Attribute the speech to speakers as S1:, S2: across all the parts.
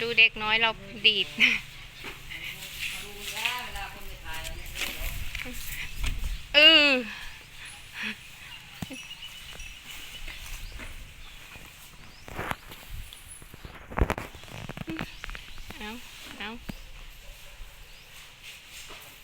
S1: ดูเด็กน้อยเราดีด เออเอาเอา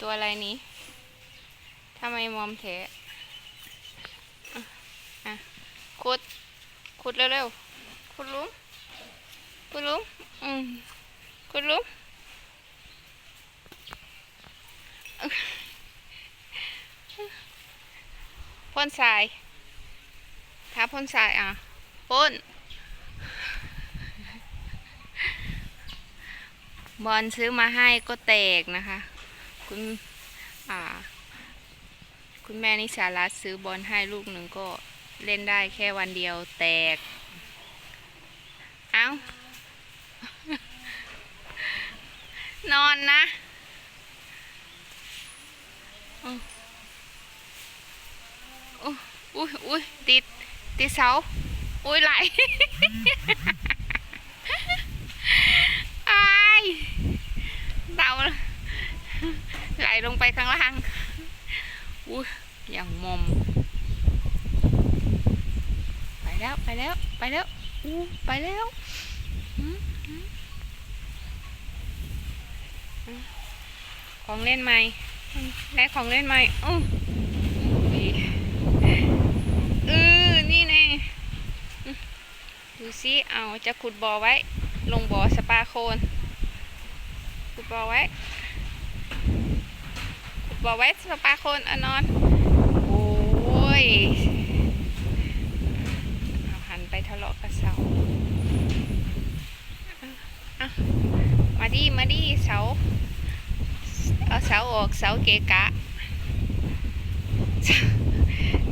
S1: ตัวอะไรนี้ทำไมมอมเทะอะอะขุด ขุดเร็วๆขุดหลุมขุดหลุม อืมขุดหลุมพ่นทรายท้าพ่นทรายอะพ่นบอลซื้อมาให้ก็แตกนะคะ คุณอ่า คุณแม่นิสารัตซื้อบอลให้ลูกหนึ่งก็เล่นได้แค่วันเดียวแตก เอา นอนนะอุ๊ยอุ้ยอุ้ยติด ติดเสา อุ้ยไหลอายเดาไหลลงไปข้างล่าง อุ้ยอย่างมอม ไปแล้ว ไปแล้ว ไปแล้วอู้ไปแล้ว ของเล่นใหม่ได้ของเล่นใหม่อู้อุ้ยเออนี่แน่ดูสิเอาจะขุดบ่อไว้ ลงบ่อสปาโคนขุดบ่อไว้ขุดบ่อไว้สปาโคนอนอน โอ้ยเอาหันไปทะเลาะกับเสาอะ ดิมาดิเสา เอาเสาออกเสาเกะกะ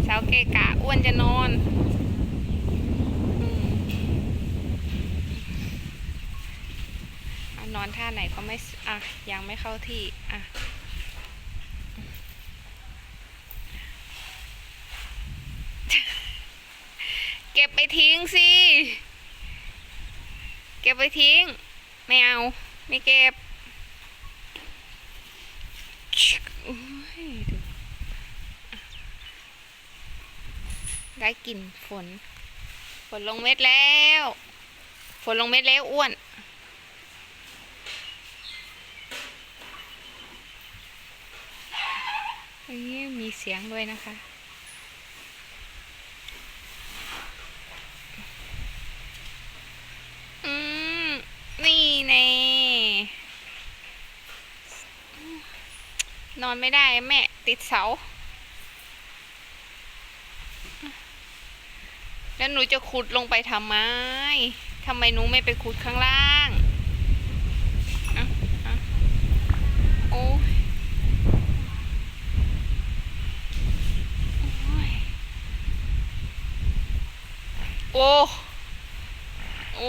S1: เสาเกะกะอ้วนจะนอนอนอนท่าไหนก็ไม่ อะ ยังไม่เข้าที่ อะเก็บไปทิ้งสิ เก็บไปทิ้ง ไม่เอา ไม่เก็บได้กลิ่นฝน ฝนลงเม็ดแล้ว ฝนลงเม็ดแล้วอ้วนมีเสียงด้วยนะคะ อืม นี่แน่น อนไม่ได้แม่ติดเสา แล้วหนูจะขุดลงไปทำไมทำไมหนูไม่ไปขุดข้างล่างอะอะโอ้ยโอ้โอ้ โอ้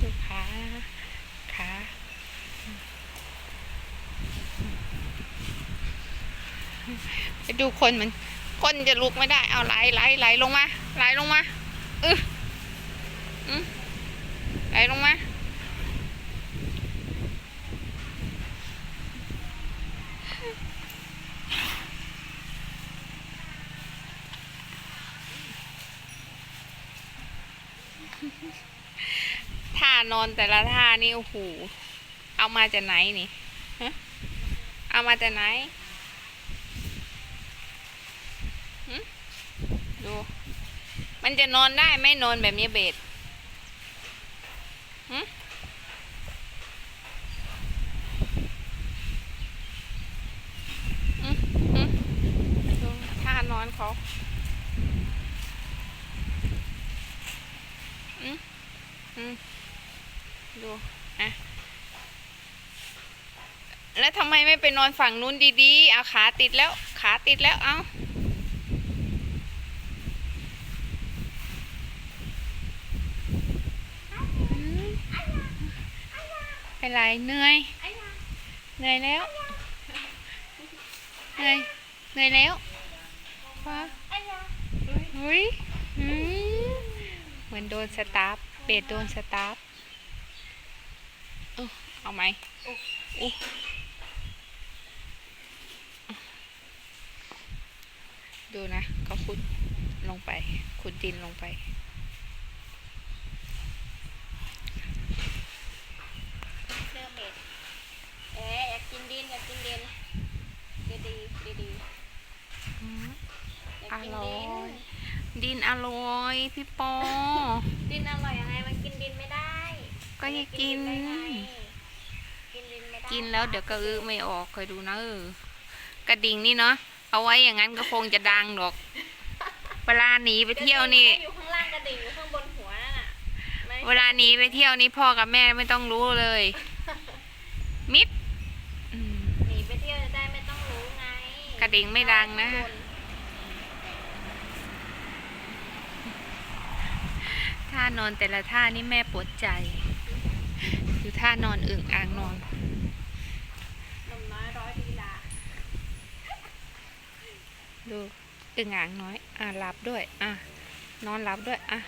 S1: ดูขาขา ไปดูคนมัน คนจะลุกไม่ได้ เอาไหลไหลไหลลงมาไหลลงมาอืออือไหลลงมาท่านอนแต่ละท่านี่โอ้โห เอามาจากไหนนี่ เอามาจากไหนหึดู มันจะนอนได้ไหม่นอนแบบนี้เบสหึอืมอืมดูท่านอนเขาอืมอืมดู อะ แล้วทำไมไม่ไปนอนฝั่งนู้นดีๆ เอาขาติดแล้ว ขาติดแล้ว เอาอืม เป็นไรเหนื่อยเหนื่อยแล้วเหนื่อยเหนื่อยแล้วว้าเฮ้ยเหมือนโดนสตาร์เบสโดนสตาร์เอาไหมดูนะเขาขุดลงไปขุดดินลงไป
S2: เริ่มเบ็ดเอ๊ะอยากกินดินอยากกินดินดีดีดีดีๆ อยากกิน
S1: อร่
S2: ดิ
S1: อย
S2: น
S1: ดินอร่อย พี่ปอ
S2: ดินอร่อยยังไงมันกินดินไม่ได้
S1: ก็อย่ากิน
S2: ได้ไงกินดินไม่ได้
S1: กินแล้วเดี๋ยวก็อื้อไม่ออกคอยดูนะเออกระดิ่งนี่เนาะเอาไว้อย่างนั้นก็คงจะดังดอก เวลาหนีไปเที่ยวนี่
S2: กระดิ่งไม่ได้อยู่ข้างล่างกระดิ่งอยู่ข้างบนหัวนั่นน่ะไม่
S1: เวลาหนีไปเที่ยวนี่พ่อกับแม่ไม่ต้องรู้เลย มิดอืม
S2: หนีไปเที่ยวจะได้ไม่ต้องรู้ไง
S1: กระดิ่งไม่ดังนะ
S2: ข้าบ
S1: ท่านอนแต่ละท่านี่แม่ปวดใจ อยู่ท่านอนอึ่งอ่างนอน
S2: หนุ่มน้อยร้อยลีลา
S1: ดูอึ่งอ่างน้อย อะหลับด้วย อะ นอนหลับด้วย อะ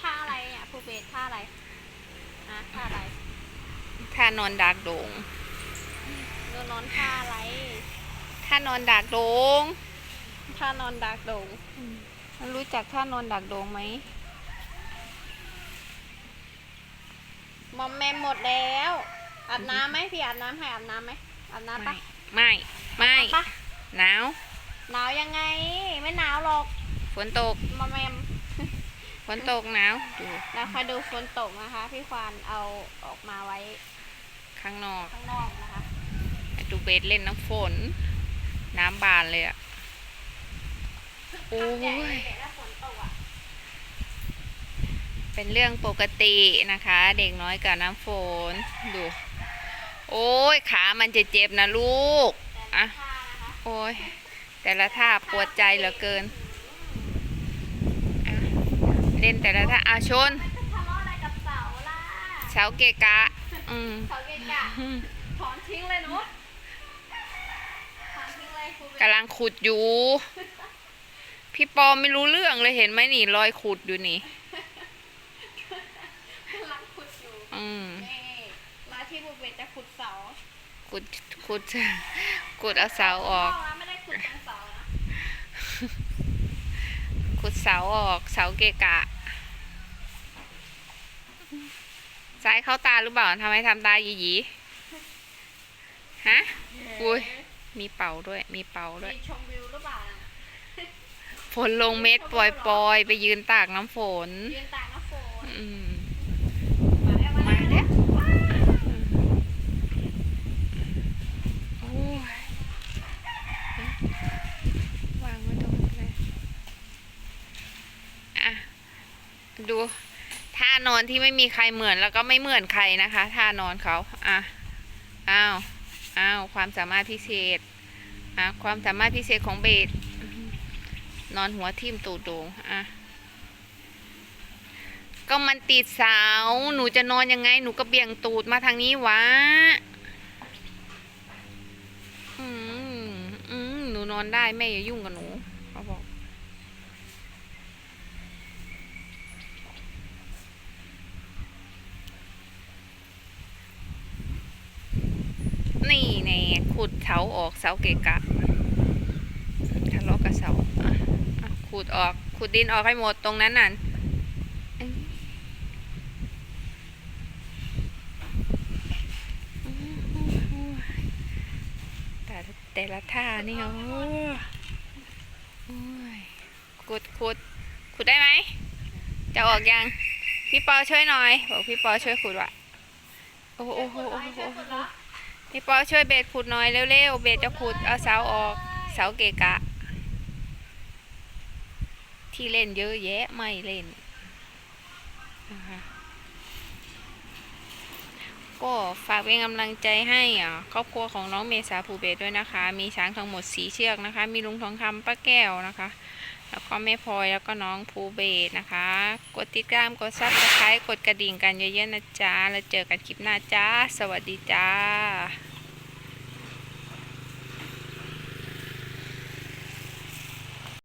S2: ท่าอะไรอะภูเบศท่าอะไรอะท่าอะไร
S1: ท่านอนดากโดง
S2: เรือนอนท่าอะไร
S1: ท่านอนดากโดง
S2: ท่านอนดักโดง
S1: มันรู้จักท่านอนดากโดงไหม
S2: มอมแมมหมดแล้วอาบน้ำไหมพี่อาบน้ำให้อาบน้ำไหมอาบน้ำปะ
S1: ไม่ไม่
S2: ปะ
S1: หนาว
S2: หนาวยังไง ไม่หนาวหรอก
S1: ฝนตก
S2: มอมแมม
S1: ฝนตกหนาวดู
S2: แล้วคอยดูฝนตกนะคะ พี่ควานเอาออกมาไว้
S1: ข้างนอก
S2: ข้างนอกนะคะ
S1: ดูเบสเล่นน้ำฝน น้ำบานเลยอะโอ้
S2: ใหญ่
S1: ย
S2: เลยถ้าฝนตกอะ
S1: เป็นเรื่องปกตินะคะ เด็กน้อยกับน้ำฝนดู โอ้ยขามันจะเจ็บนะลูก
S2: แต่
S1: อะ
S2: ละท่านะคะ
S1: โอ้ยแต่ละท่าปวดใจเหลือเกินอะเล่นแต่ละท่าอาชน
S2: มันจะทะเลาะอะไรกับเสาล่ะ
S1: เสาเกะกะอืม
S2: เสาเกะกะถอนทิ้งเลยหนูถอนทิ้งเลยภูเบศ
S1: กำลังขุดอยู่ พี่ปอไม่รู้เรื่องเลยเห็นไหมนี่รอยขุดอยู่นี่
S2: กำลังขุดอยู่
S1: อืม
S2: นี่มาที่ภูเบศ จะขุดเสา
S1: ขุดขุดขุดเอาเสาออก
S2: ข้งนไม่ได้ขุดตรงเสานะ
S1: ขุดเสาออก เสาเกะกะซ้ายเข้าตาหรือเปล่าทำไมทำตาหยีหยีฮะ อุ้ย มีเป่าด้วย มีเป่าด้วย
S2: มีชมวิวหรือเปล่าน่ะ
S1: ฝนลงเม็ดปล่อยปอยๆ ไปยืนตากน้ำฝน
S2: ยืนตากน้ำฝน
S1: อืม
S2: มาแล้ว
S1: มาแล้ว
S2: ว้าว
S1: โอ้ยวางไว้ตรงนี้เลยอะ ดูท่าน อนที่ไม่มีใครเหมือนแล้วก็ไม่เหมือนใครนะคะท่านอนเขาอะอ้าวอ้าวความสามารถพิเศษอะความสามารถพิเศษของเบสนอนหัวทิ่มตูดโดงอะก็มันติดเสาหนูจะนอนยังไง หนูก็เบี่ยงตูดมาทางนี้วะอืมอืมหนูนอนได้แม่อย่ายุ่งกับหนูเขาบอก นี่แน่ ขุดเสาออกเสาเกะกะทะเลาะกับเสาขุดออกขุดดินออกให้หมดตรงนั้นน่ะแต่แต่ละท่านี่โอ้ยขุดขุดขุดได้ไหมจะออกยังพี่ปอช่วยหน่อยบอกพี่ปอช่วยขุดว่ะโอ้โหโอ้โหโอ้โห พี่ปอช่วยเบสขุดหน่อยเร็วๆ เบสจะขุดเอาเสาออก เสาเกะกะ ที่เล่นเยอะแยะไม่เล่นนะคะก็ฝากเป็นกำลังใจให้อะครอบครัวของน้องเมษาภูเบศด้วยนะคะ มีช้างทั้งหมดสีเชือกนะคะ มีลุงทองคำป้าแก้วนะคะ แล้วก็แม่พลอยแล้วก็น้องภูเบศนะคะ กดติดตามกดซับสไครต์กดกระดิ่งกันเยอะๆนะจ๊ะ แล้วเจอกันคลิปหน้าจ้า สวัสดีจ้า